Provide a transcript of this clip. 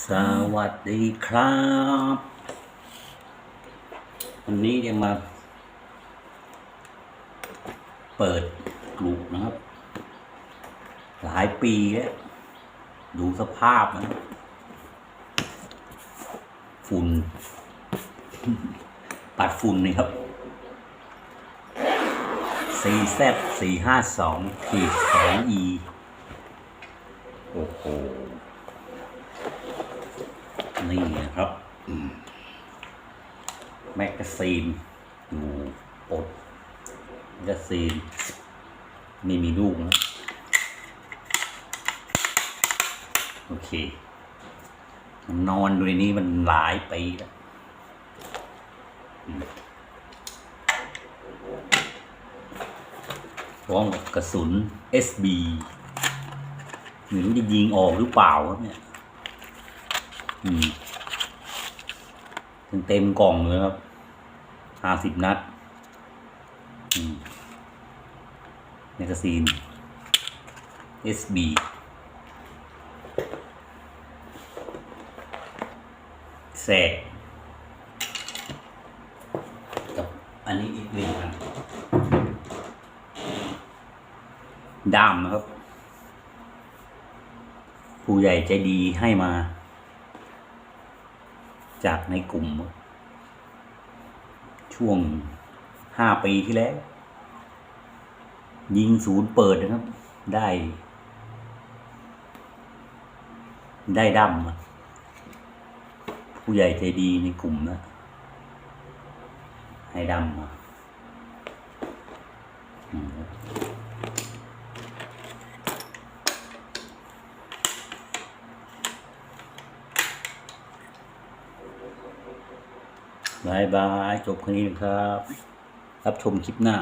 สวัสดีครับ วันนี้จะมา เปิดกลุ่มนะครับ หลายปีแล้ว ดูสภาพนะฝุ่น ปัดฝุ่นนี่ครับ4 z 4 5 2ขีด2 e โอ้โห นี่นะครับอืมแมกกาซีนอยู่ปดแมกกาซีนไม่มีลูกนะโอเคนอนอยู่ในนี้มันหลายปีแล้วพร้อมกับกระสุน SB ไม่รู้จะยิงออกหรือเปล่าครับเนี่ย อืม เต็มกล่องเลยครับห้าสิบนัดแมกกาซีน SB แสกกับอันนี้อีกหนึ่งอันด้ามนะครับ ผู้ใหญ่ใจดีให้มา จากในกลุ่ม ช่วงห้าปีที่แล้ว ยิงศูนย์เปิดนะครับ ได้ ได้ดำผู้ใหญ่ใจดีในกลุ่มนะให้ดำมา บายบายจบแค่นี้นะครับ รับชมคลิปหน้า